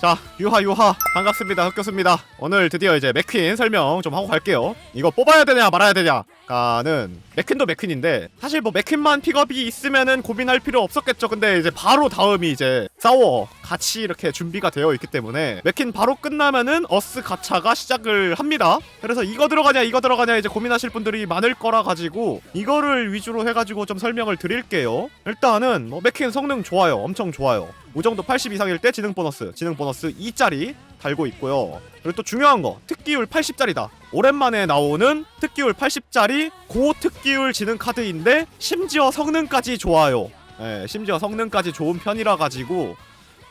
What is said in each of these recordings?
자 유하 유하. 반갑습니다. 흑교수입니다. 오늘 드디어 이제 맥퀸 설명 좀 하고 갈게요. 이거 뽑아야 되냐 말아야 되냐가는 맥퀸도 맥퀸인데 사실 뭐 맥퀸만 픽업이 있으면은 고민할 필요 없었겠죠. 근데 이제 바로 다음이 이제 싸워 같이 이렇게 준비가 되어 있기 때문에 맥퀸 바로 끝나면은 어스 가차가 시작을 합니다 그래서 이거 들어가냐 이거 들어가냐 이제 고민하실 분들이 많을 거라 가지고 이거를 위주로 해가지고 좀 설명을 드릴게요 일단은 뭐 맥퀸 성능 좋아요 엄청 좋아요 우정도 80 이상일 때 지능 보너스, 지능 보너스 2짜리 달고 있고요. 그리고 또 중요한 거, 특기율 80짜리다. 오랜만에 나오는 특기율 80짜리 고 특기율 지능 카드인데 심지어 성능까지 좋아요. 예, 심지어 성능까지 좋은 편이라 가지고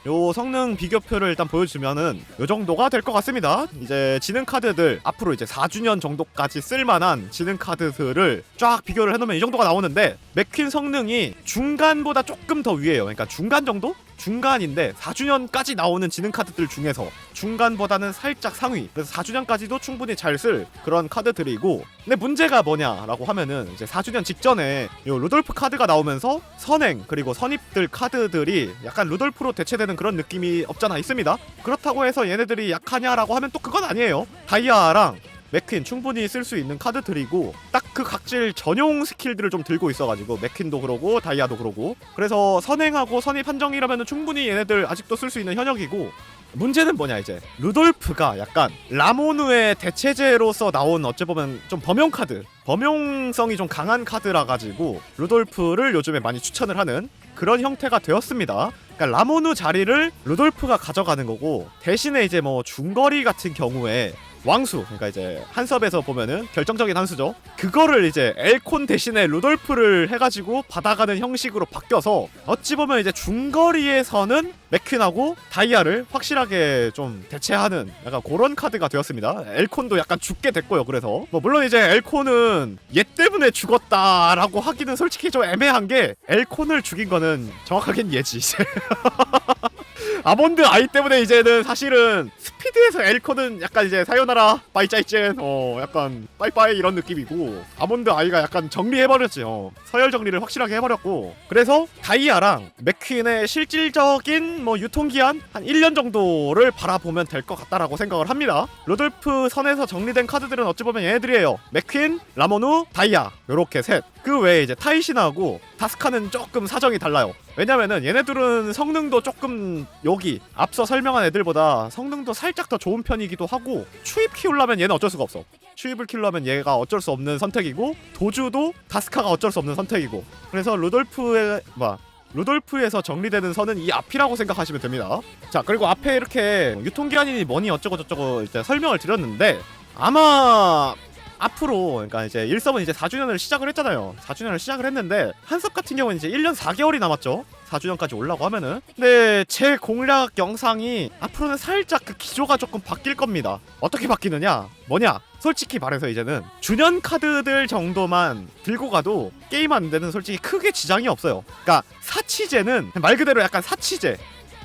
요 성능 비교표를 일단 보여주면은 요 정도가 될 것 같습니다. 이제 지능 카드들 앞으로 이제 4주년 정도까지 쓸만한 지능 카드들을 쫙 비교를 해놓으면 이 정도가 나오는데 맥퀸 성능이 중간보다 조금 더 위에요. 그러니까 중간 정도? 중간인데 4주년까지 나오는 지능 카드들 중에서 중간보다는 살짝 상위. 그래서 4주년까지도 충분히 잘 쓸 그런 카드들이고. 근데 문제가 뭐냐라고 하면은 이제 4주년 직전에 요 루돌프 카드가 나오면서 선행 그리고 선입들 카드들이 약간 루돌프로 대체되는 그런 느낌이 없잖아 있습니다. 그렇다고 해서 얘네들이 약하냐라고 하면 또 그건 아니에요. 다이아랑 맥퀸 충분히 쓸 수 있는 카드들이고 딱 그 각질 전용 스킬들을 좀 들고 있어가지고 맥퀸도 그러고 다이아도 그러고 그래서 선행하고 선입 한정이라면 충분히 얘네들 아직도 쓸 수 있는 현역이고 문제는 뭐냐 이제 루돌프가 약간 라모누의 대체제로서 나온 어찌 보면 좀 범용 카드 범용성이 좀 강한 카드라 가지고 루돌프를 요즘에 많이 추천을 하는 그런 형태가 되었습니다. 그러니까 라모누 자리를 루돌프가 가져가는 거고 대신에 이제 뭐 중거리 같은 경우에 왕수. 그러니까 이제 한섭에서 보면은 결정적인 한수죠. 그거를 이제 엘콘 대신에 루돌프를 해가지고 받아가는 형식으로 바뀌어서 어찌 보면 이제 중거리에서는 맥퀸하고 다이아를 확실하게 좀 대체하는 약간 그런 카드가 되었습니다. 엘콘도 약간 죽게 됐고요 그래서. 뭐 물론 이제 엘콘은 얘 때문에 죽었다라고 하기는 솔직히 좀 애매한 게 엘콘을 죽인 거는 정확하긴 얘지 아몬드 아이 때문에 이제는 사실은 스피드에서 엘코는 약간 이제 사요나라 빠이짜이젠 어 약간 빠이빠이 이런 느낌이고 아몬드 아이가 약간 정리해버렸지 어. 서열 정리를 확실하게 해버렸고 그래서 다이아랑 맥퀸의 실질적인 뭐 유통기한 한 1년 정도를 바라보면 될 것 같다라고 생각을 합니다. 루돌프 선에서 정리된 카드들은 어찌 보면 얘네들이에요. 맥퀸, 라모누, 다이아 요렇게 셋 그 외에 이제 타이신하고 다스카는 조금 사정이 달라요. 왜냐면은 얘네들은 성능도 조금 여기 앞서 설명한 애들보다 성능도 살짝 더 좋은 편이기도 하고 추입 키우려면 얘는 어쩔 수가 없어. 추입을 키우려면 얘가 어쩔 수 없는 선택이고 도주도 다스카가 어쩔 수 없는 선택이고. 그래서 루돌프의 뭐 루돌프에서 정리되는 선은 이 앞이라고 생각하시면 됩니다. 자 그리고 앞에 이렇게 유통기한이 뭐니 어쩌고 저쩌고 이제 설명을 드렸는데 아마 앞으로 그러니까 이제 1섭은 이제 4주년을 시작을 했잖아요. 4주년을 시작을 했는데 한섭 같은 경우는 이제 1년 4개월이 남았죠. 4주년까지 올라고 하면은 근데 제 공략 영상이 앞으로는 살짝 그 기조가 조금 바뀔 겁니다. 어떻게 바뀌느냐? 뭐냐? 솔직히 말해서 이제는 주년 카드들 정도만 들고 가도 게임 하는 데는 솔직히 크게 지장이 없어요. 그러니까 사치제는 말 그대로 약간 사치제.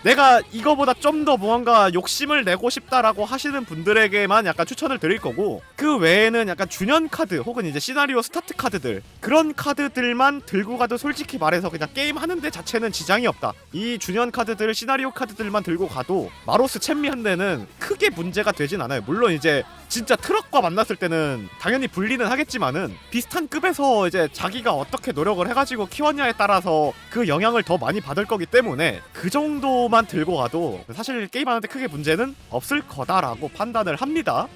내가 이거보다 좀 더 무언가 욕심을 내고 싶다라고 하시는 분들에게만 약간 추천을 드릴 거고 그 외에는 약간 주년 카드 혹은 이제 시나리오 스타트 카드들 그런 카드들만 들고 가도 솔직히 말해서 그냥 게임 하는 데 자체는 지장이 없다. 이 주년 카드들 시나리오 카드들만 들고 가도 마로스 챔미 한 대는 크게 문제가 되진 않아요. 물론 이제 진짜 트럭과 만났을 때는 당연히 분리는 하겠지만은 비슷한 급에서 이제 자기가 어떻게 노력을 해가지고 키웠냐에 따라서 그 영향을 더 많이 받을 거기 때문에 그 정도만 들고 가도 사실 게임하는데 크게 문제는 없을 거다라고 판단을 합니다.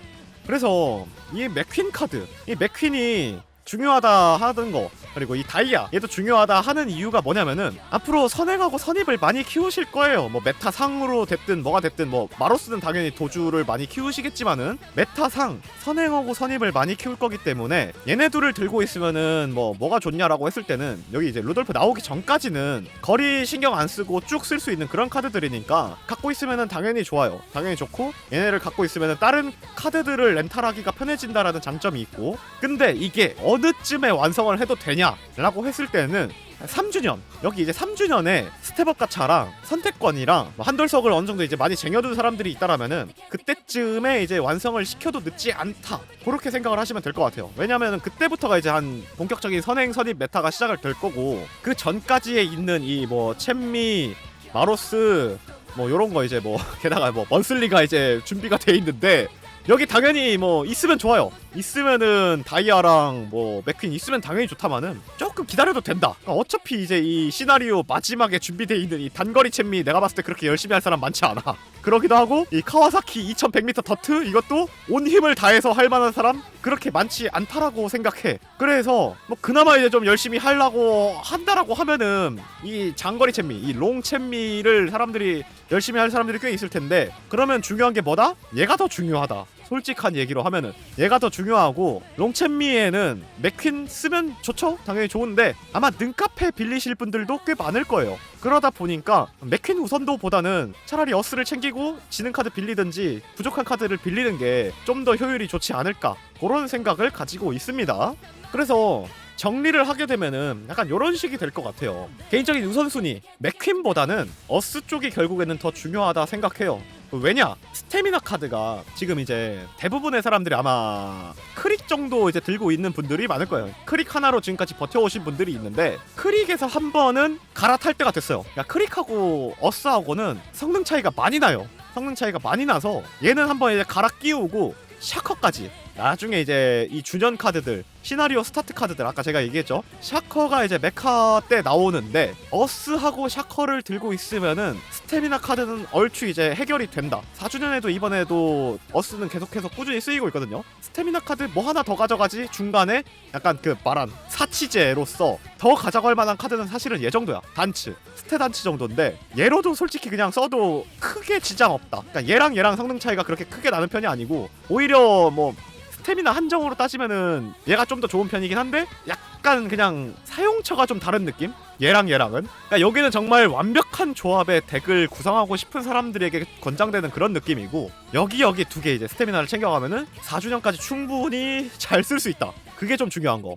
그래서 이 맥퀸 카드, 이 맥퀸이 중요하다 하던 거. 그리고 이 다이아 얘도 중요하다 하는 이유가 뭐냐면은 앞으로 선행하고 선입을 많이 키우실 거예요. 뭐 메타상으로 됐든 뭐가 됐든 뭐 마로스는 당연히 도주를 많이 키우시겠지만은 메타상 선행하고 선입을 많이 키울 거기 때문에 얘네 둘을 들고 있으면은 뭐 뭐가 좋냐라고 했을 때는 여기 이제 루돌프 나오기 전까지는 거리 신경 안 쓰고 쭉 쓸 수 있는 그런 카드들이니까 갖고 있으면은 당연히 좋아요. 당연히 좋고 얘네를 갖고 있으면은 다른 카드들을 렌탈하기가 편해진다라는 장점이 있고. 근데 이게 어 느쯤에 완성을 해도 되냐라고 했을 때는 3주년 여기 이제 3주년에 스텝업 가차랑 선택권이랑 뭐 한돌석을 어느 정도 이제 많이 쟁여둔 사람들이 있다라면은 그때쯤에 이제 완성을 시켜도 늦지 않다 그렇게 생각을 하시면 될 것 같아요 왜냐면은 그때부터가 이제 한 본격적인 선행 선입 메타가 시작을 될 거고 그 전까지에 있는 이 뭐 챔미 마로스 뭐 요런 거 이제 뭐 게다가 뭐 먼슬리가 이제 준비가 돼 있는데 여기 당연히 뭐 있으면 좋아요. 있으면은 다이아랑 뭐 맥퀸 있으면 당연히 좋다마는 조금 기다려도 된다. 그러니까 어차피 이제 이 시나리오 마지막에 준비돼 있는 이 단거리 챔미 내가 봤을 때 그렇게 열심히 할 사람 많지 않아. 그러기도 하고 이 카와사키 2100m 더트 이것도 온 힘을 다해서 할 만한 사람 그렇게 많지 않다라고 생각해. 그래서 뭐 그나마 이제 좀 열심히 하려고 한다라고 하면은 이 장거리 챔미, 이 롱 챔미를 사람들이 열심히 할 사람들이 꽤 있을 텐데 그러면 중요한 게 뭐다? 얘가 더 중요하다. 솔직한 얘기로 하면은 얘가 더 중요하고 롱챔미에는 맥퀸 쓰면 좋죠 당연히 좋은데 아마 능카페 빌리실 분들도 꽤 많을 거예요 그러다 보니까 맥퀸 우선도 보다는 차라리 어스를 챙기고 지능 카드 빌리든지 부족한 카드를 빌리는 게 좀 더 효율이 좋지 않을까 그런 생각을 가지고 있습니다 그래서 정리를 하게 되면은 약간 이런 식이 될 것 같아요. 개인적인 우선순위 맥퀸보다는 어스 쪽이 결국에는 더 중요하다 생각해요. 왜냐 스태미나 카드가 지금 이제 대부분의 사람들이 아마 크릭 정도 이제 들고 있는 분들이 많을 거예요. 크릭 하나로 지금까지 버텨오신 분들이 있는데 크릭에서 한 번은 갈아탈 때가 됐어요. 야 크릭하고 어스하고는 성능 차이가 많이 나요. 성능 차이가 많이 나서 얘는 한번 이제 갈아 끼우고 샤커까지 나중에 이제 이 주전 카드들 시나리오 스타트 카드들 아까 제가 얘기했죠? 샤커가 이제 메카 때 나오는데 어스하고 샤커를 들고 있으면은 스태미나 카드는 얼추 이제 해결이 된다. 4주년에도 이번에도 어스는 계속해서 꾸준히 쓰이고 있거든요. 스태미나 카드 뭐 하나 더 가져가지? 중간에 약간 그 말한 사치제로서 더 가져갈 만한 카드는 사실은 얘 정도야. 단츠. 스태 단츠 정도인데 얘로도 솔직히 그냥 써도 크게 지장 없다. 그러니까 얘랑 얘랑 성능 차이가 그렇게 크게 나는 편이 아니고 오히려 뭐 스태미나 한정으로 따지면은 얘가 좀 더 좋은 편이긴 한데 약간 그냥 사용처가 좀 다른 느낌? 얘랑 얘랑은? 그러니까 여기는 정말 완벽한 조합의 덱을 구성하고 싶은 사람들에게 권장되는 그런 느낌이고 여기 여기 두 개 이제 스태미나를 챙겨가면은 4주년까지 충분히 잘 쓸 수 있다. 그게 좀 중요한 거.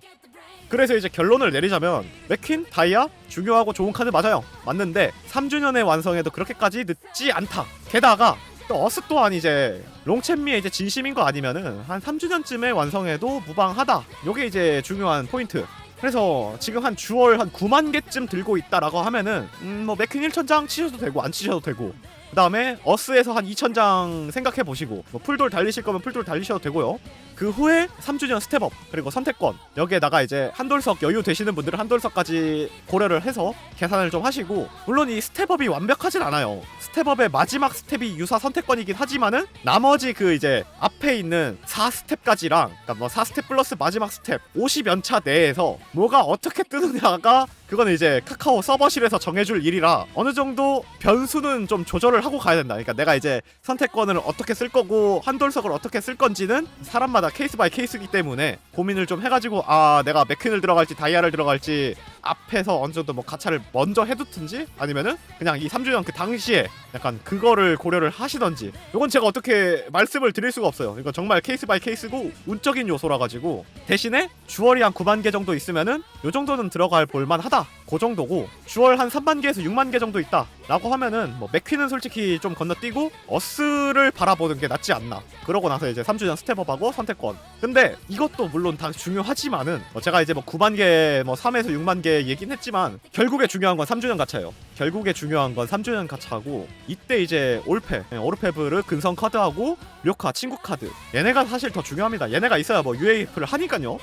그래서 이제 결론을 내리자면 맥퀸, 다이아 중요하고 좋은 카드 맞아요. 맞는데 3주년의 완성에도 그렇게까지 늦지 않다. 게다가 또 어스 또한 이제 롱챔미의 이제 진심인 거 아니면은 한 3주년쯤에 완성해도 무방하다. 요게 이제 중요한 포인트. 그래서 지금 한 주월 한 9만 개쯤 들고 있다라고 하면은 음 뭐 맥퀸 1천장 치셔도 되고 안 치셔도 되고 그 다음에 어스에서 한 2천장 생각해 보시고 뭐 풀돌 달리실 거면 풀돌 달리셔도 되고요. 그 후에 3주년 스텝업 그리고 선택권 여기에다가 이제 한 돌석 여유 되시는 분들은 한 돌석까지 고려를 해서 계산을 좀 하시고 물론 이 스텝업이 완벽하진 않아요. 스텝업의 마지막 스텝이 유사 선택권이긴 하지만은 나머지 그 이제 앞에 있는 4스텝까지랑 그러니까 뭐 4스텝 플러스 마지막 스텝 50연차 내에서 뭐가 어떻게 뜨느냐가 그거는 이제 카카오 서버실에서 정해줄 일이라 어느 정도 변수는 좀 조절을 하고 가야 된다. 그러니까 내가 이제 선택권을 어떻게 쓸 거고 한돌석을 어떻게 쓸 건지는 사람마다 케이스 바이 케이스이기 때문에 고민을 좀 해가지고 아 내가 맥퀸을 들어갈지 다이아를 들어갈지 앞에서 어느 정도 뭐 가차를 먼저 해두든지 아니면은 그냥 이 3주년 그 당시에 약간 그거를 고려를 하시던지 이건 제가 어떻게 말씀을 드릴 수가 없어요. 이거 정말 케이스 바이 케이스고 운적인 요소라 가지고 대신에 주얼이 한 9만 개 정도 있으면은 요 정도는 들어갈 볼만하다. 그 정도고 주얼 한 3만 개에서 6만 개 정도 있다. 라고 하면은 뭐 맥퀸은 솔직히 좀 건너뛰고 어스를 바라보는 게 낫지 않나. 그러고 나서 이제 3주년 스텝업하고 선택권. 근데 이것도 물론 다 중요하지만은 뭐 제가 이제 뭐 9만 개, 뭐 3에서 6만 개 얘긴 했지만 결국에 중요한 건 3주년 가차예요. 결국에 중요한 건 3주년 가차고 이때 이제 올페, 네, 오르페브르 근성 카드하고 료카 친구 카드. 얘네가 사실 더 중요합니다. 얘네가 있어야 뭐 UAF를 하니까요.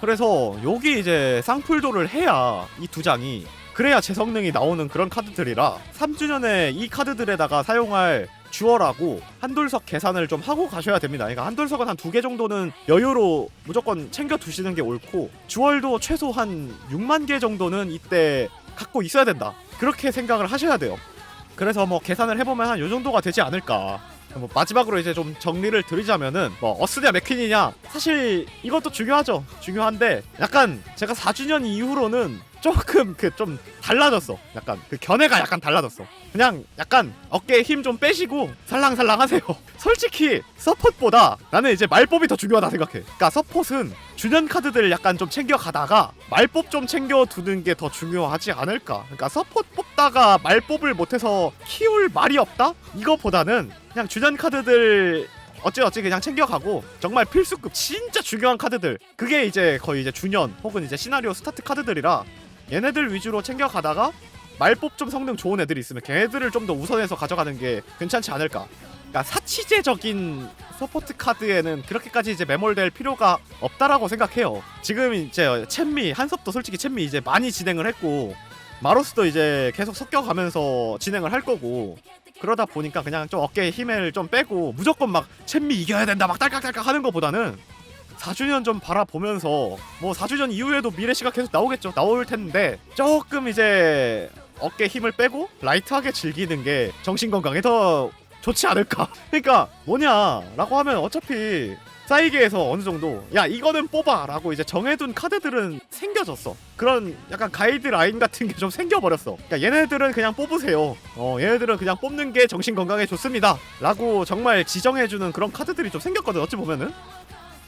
그래서 여기 이제 쌍풀도를 해야 이 두 장이 그래야 제 성능이 나오는 그런 카드들이라 3주년에 이 카드들에다가 사용할 주얼하고 한돌석 계산을 좀 하고 가셔야 됩니다. 그러니까 한돌석은 한 두 개 정도는 여유로 무조건 챙겨 두시는 게 옳고 주얼도 최소 한 6만 개 정도는 이때 갖고 있어야 된다. 그렇게 생각을 하셔야 돼요. 그래서 뭐 계산을 해보면 한 요 정도가 되지 않을까. 뭐 마지막으로 이제 좀 정리를 드리자면은 뭐 어스냐 맥퀸이냐 사실 이것도 중요하죠. 중요한데 약간 제가 4주년 이후로는 조금 그 좀 달라졌어. 약간 그 견해가 약간 달라졌어. 그냥 약간 어깨에 힘 좀 빼시고 살랑살랑 하세요. 솔직히 서폿보다 나는 이제 말법이 더 중요하다 생각해. 그러니까 서폿은 주년 카드들 약간 좀 챙겨 가다가 말법 좀 챙겨 두는 게 더 중요하지 않을까. 그러니까 서폿 뽑다가 말법을 못해서 키울 말이 없다? 이거보다는 그냥 주전 카드들 어찌 어찌 그냥 챙겨가고 정말 필수급 진짜 중요한 카드들 그게 이제 거의 이제 주년 혹은 이제 시나리오 스타트 카드들이라 얘네들 위주로 챙겨가다가 말법 좀 성능 좋은 애들이 있으면 걔네들을 좀 더 우선해서 가져가는 게 괜찮지 않을까. 그러니까 사치제적인 서포트 카드에는 그렇게까지 이제 매몰될 필요가 없다라고 생각해요. 지금 이제 챔미 한섭도 솔직히 챔미 이제 많이 진행을 했고 마로스도 이제 계속 섞여가면서 진행을 할 거고 그러다 보니까 그냥 좀 어깨에 힘을 좀 빼고 무조건 막 챔미 이겨야 된다 막 딸깍딸깍 하는 것보다는 4주년 좀 바라보면서 뭐 4주년 이후에도 미래시가 계속 나오겠죠 나올 텐데 조금 이제 어깨 힘을 빼고 라이트하게 즐기는 게 정신 건강에 더 좋지 않을까? 그러니까 뭐냐라고 하면 어차피 사이게에서 어느 정도 야 이거는 뽑아라고 이제 정해둔 카드들은 생겨졌어. 그런 약간 가이드라인 같은 게 좀 생겨버렸어. 그러니까 얘네들은 그냥 뽑으세요. 어 얘네들은 그냥 뽑는 게 정신 건강에 좋습니다. 라고 정말 지정해주는 그런 카드들이 좀 생겼거든 어찌 보면은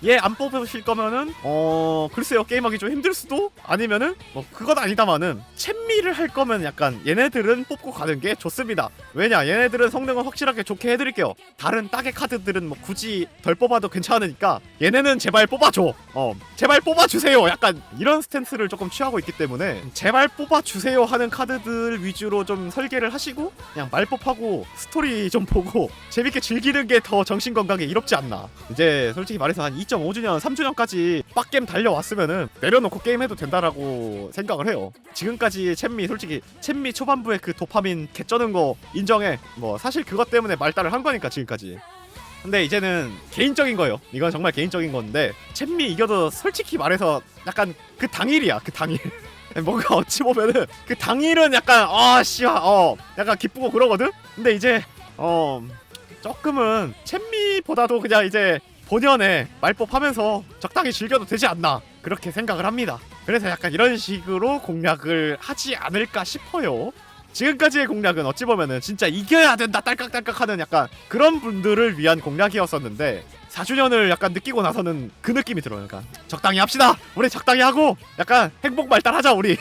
얘 안 뽑으실 거면은 어 글쎄요 게임하기 좀 힘들 수도 아니면은 뭐 그건 아니다마는 챔미를 할 거면 약간 얘네들은 뽑고 가는 게 좋습니다. 왜냐 얘네들은 성능을 확실하게 좋게 해드릴게요. 다른 딱의 카드들은 뭐 굳이 덜 뽑아도 괜찮으니까 얘네는 제발 뽑아줘. 어 제발 뽑아주세요. 약간 이런 스탠스를 조금 취하고 있기 때문에 제발 뽑아주세요 하는 카드들 위주로 좀 설계를 하시고 그냥 말법하고 스토리 좀 보고 재밌게 즐기는 게 더 정신 건강에 이롭지 않나. 이제 솔직히 말해서 한 2.5주년 3주년까지 빡겜 달려왔으면은 내려놓고 게임해도 된다라고 생각을 해요. 지금까지 챔미 솔직히 챔미 초반부에 그 도파민 개쩌는 거 인정해. 뭐 사실 그것 때문에 말달을 한 거니까 지금까지. 근데 이제는 개인적인 거예요. 이건 정말 개인적인 건데 챔미 이겨도 솔직히 말해서 약간 그 당일이야 그 당일. 뭔가 어찌 보면은 그 당일은 약간 아 씨야 어 약간 기쁘고 그러거든? 근데 이제 어 조금은 챔미보다도 그냥 이제 본연의 말법하면서 적당히 즐겨도 되지 않나 그렇게 생각을 합니다. 그래서 약간 이런 식으로 공략을 하지 않을까 싶어요. 지금까지의 공략은 어찌 보면은 진짜 이겨야 된다 딸깍딸깍 하는 약간 그런 분들을 위한 공략이었었는데 4주년을 약간 느끼고 나서는 그 느낌이 들어요. 그러니까 적당히 합시다. 우리 적당히 하고 약간 행복 말달하자 우리.